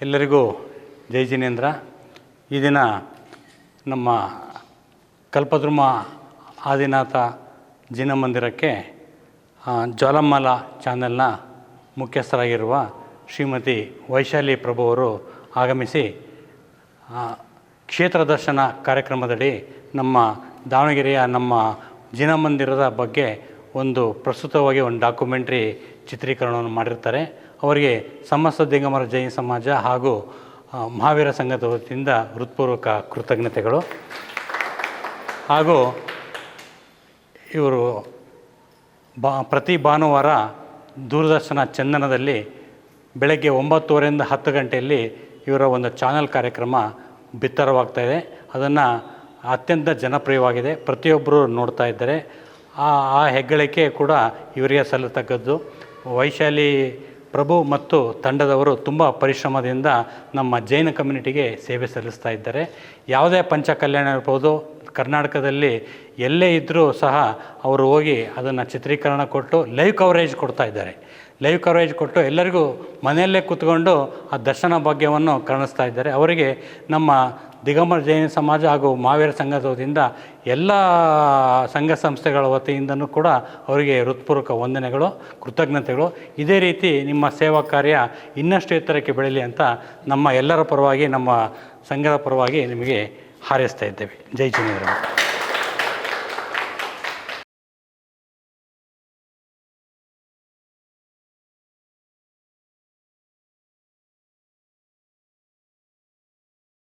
ಎಲ್ಲರಿಗೂ ಜೈ ಜಿನೇಂದ್ರ. ಈ ದಿನ ನಮ್ಮ ಕಲ್ಪದ್ರುಮ ಆದಿನಾಥ ಜಿನ ಮಂದಿರಕ್ಕೆ ಜ್ವಾಲಮಾಲ ಚಾನೆಲ್ನ ಮುಖ್ಯಸ್ಥರಾಗಿರುವ ಶ್ರೀಮತಿ ವೈಶಾಲಿ ಪ್ರಭು ಅವರು ಆಗಮಿಸಿ ಕ್ಷೇತ್ರ ದರ್ಶನ ಕಾರ್ಯಕ್ರಮದಡಿ ನಮ್ಮ ದಾವಣಗೆರೆಯ ನಮ್ಮ ಜಿನ ಮಂದಿರದ ಬಗ್ಗೆ ಒಂದು ಪ್ರಸ್ತುತವಾಗಿ ಒಂದು ಡಾಕ್ಯುಮೆಂಟ್ರಿ ಚಿತ್ರೀಕರಣವನ್ನು ಮಾಡಿರ್ತಾರೆ. ಅವರಿಗೆ ಸಮಸ್ತ ದಿಗಂಬರ ಜೈನ ಸಮಾಜ ಹಾಗೂ ಮಹಾವೀರ ಸಂಘದ ವತಿಯಿಂದ ಹೃತ್ಪೂರ್ವಕ ಕೃತಜ್ಞತೆಗಳು. ಹಾಗೂ ಇವರು ಬಾ, ಪ್ರತಿ ಭಾನುವಾರ ದೂರದರ್ಶನ ಚಂದನದಲ್ಲಿ ಬೆಳಗ್ಗೆ ಒಂಬತ್ತುವರೆಯಿಂದ ಹತ್ತು ಗಂಟೆಯಲ್ಲಿ ಇವರ ಒಂದು ಚಾನಲ್ ಕಾರ್ಯಕ್ರಮ ಬಿತ್ತರವಾಗ್ತಾ ಇದೆ. ಅದನ್ನು ಅತ್ಯಂತ ಜನಪ್ರಿಯವಾಗಿದೆ. ಪ್ರತಿಯೊಬ್ಬರು ನೋಡ್ತಾ ಇದ್ದಾರೆ. ಆ ಆ ಹೆಗ್ಗಳಿಕೆ ಕೂಡ ಇವರಿಗೆ ಸಲ್ಲತಕ್ಕದ್ದು. ವೈಶಾಲಿ ಪ್ರಭು ಮತ್ತು ತಂಡದವರು ತುಂಬ ಪರಿಶ್ರಮದಿಂದ ನಮ್ಮ ಜೈನ ಕಮ್ಯುನಿಟಿಗೆ ಸೇವೆ ಸಲ್ಲಿಸ್ತಾ ಇದ್ದಾರೆ. ಯಾವುದೇ ಪಂಚ ಕಲ್ಯಾಣ ಇರ್ಬೋದು, ಕರ್ನಾಟಕದಲ್ಲಿ ಎಲ್ಲೇ ಇದ್ದರೂ ಸಹ ಅವರು ಹೋಗಿ ಅದನ್ನು ಚಿತ್ರೀಕರಣ ಕೊಟ್ಟು ಲೈವ್ ಕವರೇಜ್ ಕೊಡ್ತಾ ಇದ್ದಾರೆ. ಲೈವ್ ಕವರೇಜ್ ಕೊಟ್ಟು ಎಲ್ಲರಿಗೂ ಮನೆಯಲ್ಲೇ ಕೂತ್ಕೊಂಡು ಆ ದರ್ಶನ ಭಾಗ್ಯವನ್ನು ಕಾಣಿಸ್ತಾ ಇದ್ದಾರೆ. ಅವರಿಗೆ ನಮ್ಮ ದಿಗಂಬರ ಜೈನ ಸಮಾಜ ಹಾಗೂ ಮಾವೇರ ಸಂಘದ ವತಿಯಿಂದ ಎಲ್ಲ ಸಂಘ ಸಂಸ್ಥೆಗಳ ವತಿಯಿಂದನೂ ಕೂಡ ಅವರಿಗೆ ಹೃತ್ಪೂರ್ವಕ ವಂದನೆಗಳು, ಕೃತಜ್ಞತೆಗಳು. ಇದೇ ರೀತಿ ನಿಮ್ಮ ಸೇವಾ ಕಾರ್ಯ ಇನ್ನಷ್ಟು ಎತ್ತರಕ್ಕೆ ಬೆಳೀಲಿ ಅಂತ ನಮ್ಮ ಎಲ್ಲರ ಪರವಾಗಿ, ನಮ್ಮ ಸಂಘದ ಪರವಾಗಿ ನಿಮಗೆ ಹಾರೈಸ್ತಾ ಇದ್ದೇವೆ. ಜೈ ಜಿನೇಂದ್ರ